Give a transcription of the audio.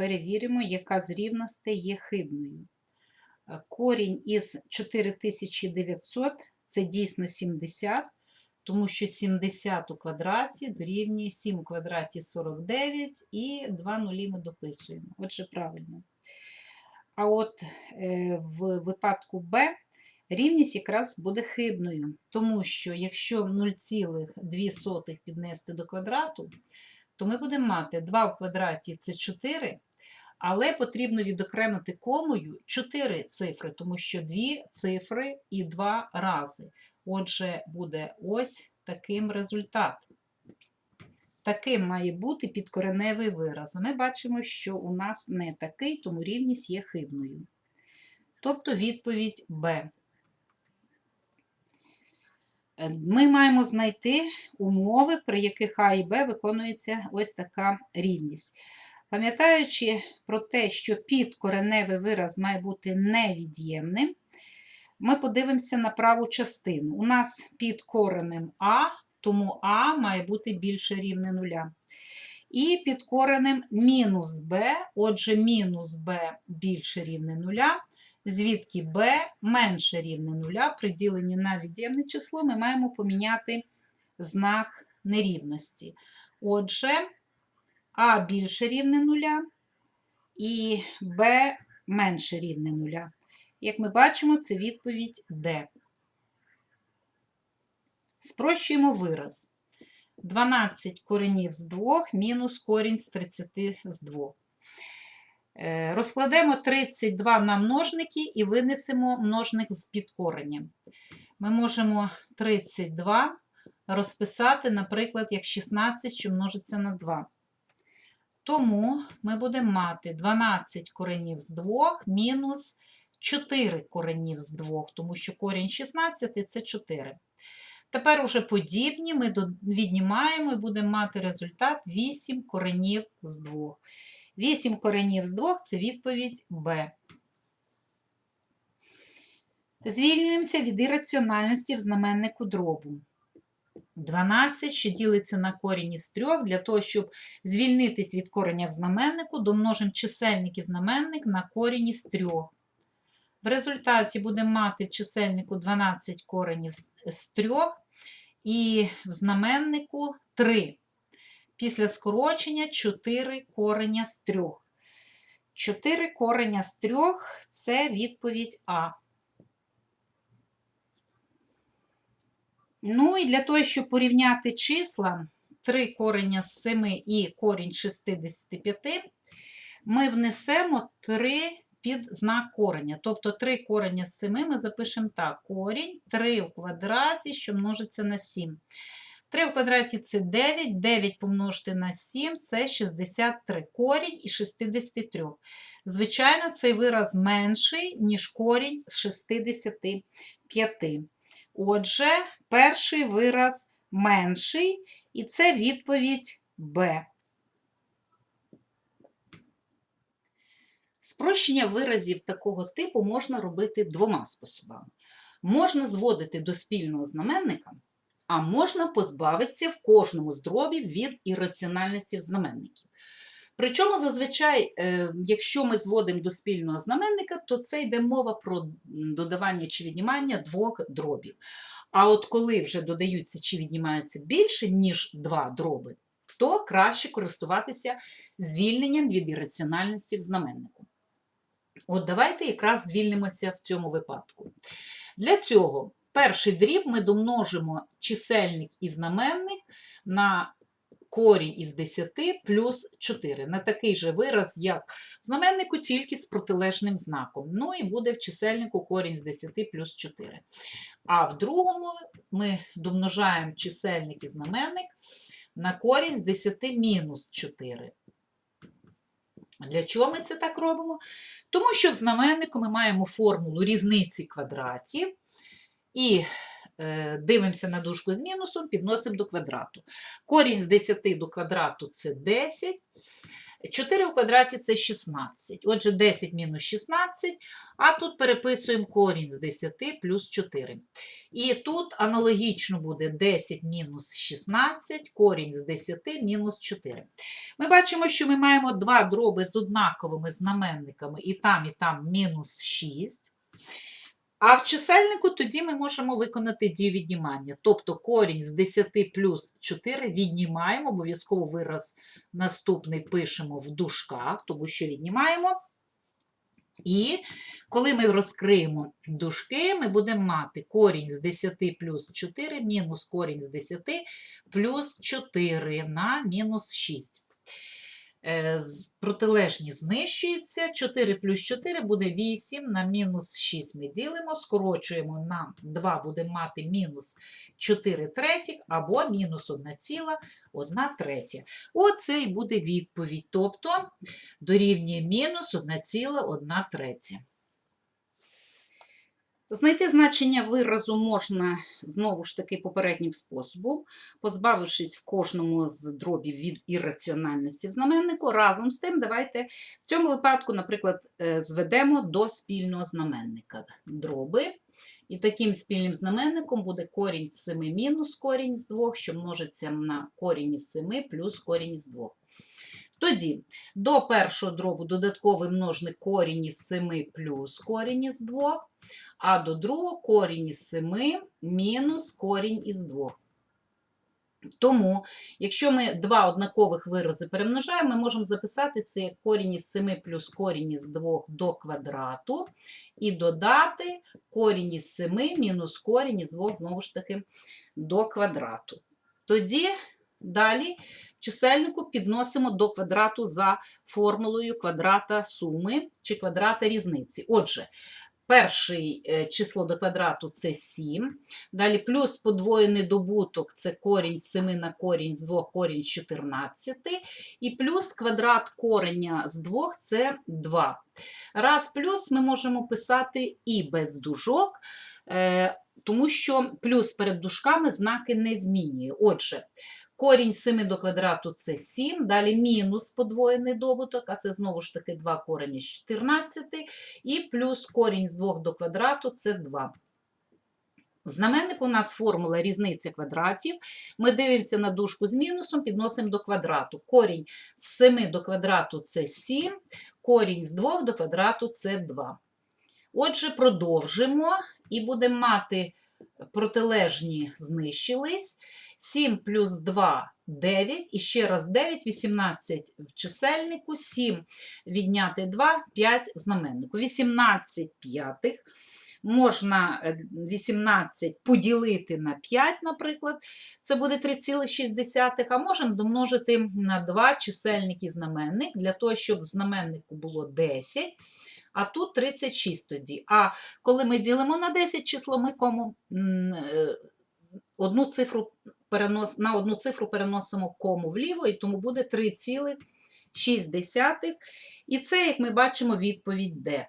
перевіримо, яка з рівностей є хибною. Е, Корінь із 4900 це дійсно 70, тому що 70 у квадраті дорівнює 7 у квадраті 49 і 2 нулі ми дописуємо. Отже, правильно. А от е, в випадку Б рівність якраз буде хибною, тому що якщо 0,2 піднести до квадрату, то ми будемо мати 2 в квадраті це 4, але потрібно відокремити комою 4 цифри, тому що 2 цифри і 2 рази. Отже, буде ось таким результат. Таким має бути підкореневий вираз. Ми бачимо, що у нас не такий, тому рівність є хибною. Тобто відповідь Б. Ми маємо знайти умови, при яких А і Б виконується ось така рівність. Пам'ятаючи про те, що підкореневий вираз має бути невід'ємним, ми подивимося на праву частину. У нас під коренем А, тому А має бути більше рівне нуля. І під коренем мінус Б, отже, мінус Б більше рівне нуля, звідки b менше рівне нуля, при діленні на від'ємне число, ми маємо поміняти знак нерівності. Отже, А більше рівне нуля і b менше рівне нуля. Як ми бачимо, це відповідь D. Спрощуємо вираз. 12 коренів з 2 мінус корінь з 30 з 2. Е, Розкладемо 32 на множники і винесемо множник з підкоренням. Ми можемо 32 розписати, наприклад, як 16, що множиться на 2. Тому ми будемо мати 12 коренів з 2 мінус 4 коренів з 2, тому що корінь 16 це 4. Тепер уже подібні ми віднімаємо і будемо мати результат 8 коренів з 2. 8 коренів з 2 це відповідь Б. Звільнюємося від ірраціональності в знаменнику дробу. 12, що ділиться на корінь із 3, для того, щоб звільнитись від кореня в знаменнику, домножимо чисельник і знаменник на корінь із 3. В результаті будемо мати в чисельнику 12 коренів з- з 3 і в знаменнику 3. Після скорочення 4 кореня з 3. 4 кореня з 3 – це відповідь А. Ну і для того, щоб порівняти числа 3 кореня з 7 і корінь 65, ми внесемо 3 під знак кореня. Тобто 3 кореня з 7 ми запишемо так. Корінь 3 в квадраті, що множиться на 7. 3 в квадраті це 9, 9 помножити на 7 це 63. Корінь із 63. Звичайно, цей вираз менший, ніж корінь з 65. Отже, перший вираз менший, і це відповідь Б. Спрощення виразів такого типу можна робити двома способами. Можна зводити до спільного знаменника, а можна позбавитися в кожному з дробів від ірраціональності в знаменників. Причому зазвичай, е, якщо ми зводимо до спільного знаменника, то це йде мова про додавання чи віднімання двох дробів. А от коли вже додаються чи віднімаються більше, ніж два дроби, то краще користуватися звільненням від ірраціональності в знаменнику. От давайте якраз звільнимося в цьому випадку. Для цього перший дріб ми домножимо чисельник і знаменник на корінь із 10 плюс 4. На такий же вираз, як в знаменнику, тільки з протилежним знаком. Ну і буде в чисельнику корінь з 10 плюс 4. А в другому ми домножаємо чисельник і знаменник на корінь з 10 мінус 4. Для чого ми це так робимо? Тому що в знаменнику ми маємо формулу різниці квадратів і дивимося на дужку з мінусом, підносимо до квадрату. Корінь з 10 до квадрату це 10. 4 у квадраті це 16. Отже, 10 мінус 16, а тут переписуємо корінь з 10 плюс 4. І тут аналогічно буде 10 мінус 16, корінь з 10 мінус 4. Ми бачимо, що ми маємо два дроби з однаковими знаменниками, і там, і там мінус 6. А в чисельнику тоді ми можемо виконати дію віднімання. Тобто корінь з 10 плюс 4 віднімаємо, обов'язково вираз наступний пишемо в дужках, тому що віднімаємо. І коли ми розкриємо дужки, ми будемо мати корінь з 10 плюс 4 мінус корінь з 10 плюс 4 на мінус 6. Е, Протилежні знищуються. 4 плюс 4 буде 8, на мінус 6 ми ділимо, скорочуємо на 2, будемо мати мінус 4 третіх або мінус 1 ціла 1 третя. Оце і буде відповідь, тобто дорівнює мінус 1,1 третя. Знайти значення виразу можна знову ж таки попереднім способом, позбавившись в кожному з дробів від ірраціональності в знаменнику. Разом з тим, давайте в цьому випадку, наприклад, е, зведемо до спільного знаменника дроби. І таким спільним знаменником буде корінь з 7 мінус корінь з 2, що множиться на корінь із 7 плюс корінь із 2. Тоді до першого дробу додатковий множник корінь із 7 плюс корінь із 2, а до другого корінь із 7 мінус корінь із 2. Тому, якщо ми два однакових вирази перемножаємо, ми можемо записати це як корінь із 7 плюс корінь із 2 до квадрату і додати корінь із 7 мінус корінь із 2, знову ж таки, до квадрату. Тоді далі в чисельнику підносимо до квадрату за формулою квадрата суми чи квадрата різниці. Отже, перший е, число до квадрату це 7. Далі плюс подвоєний добуток це корінь з 7 на корінь з 2, корінь з 14. І плюс квадрат кореня з 2 це 2. Раз плюс ми можемо писати і без дужок, е, тому що плюс перед дужками знаки не змінює. Отже, корінь 7 до квадрату це 7, далі мінус подвоєний добуток, а це знову ж таки 2 корені з 14, і плюс корінь з 2 до квадрату це 2. В знаменнику у нас формула різниця квадратів. Ми дивимося на дужку з мінусом, підносимо до квадрату. Корінь з 7 до квадрату це 7, корінь з 2 до квадрату це 2. Отже, продовжимо і будемо мати протилежні знищились. 7 плюс 2 – 9, і ще раз 9, 18 в чисельнику, 7 відняти 2, 5 в знаменнику. 18 п'ятих можна е, 18 поділити на 5, наприклад, це буде 3,6, а можемо домножити на 2 чисельник і знаменник, для того, щоб в знаменнику було 10, а тут 36 тоді. А коли ми ділимо на 10 число, ми кому е, одну цифру перенос, на одну цифру переносимо кому вліво, і тому буде 3,6. І це, як ми бачимо, відповідь Д.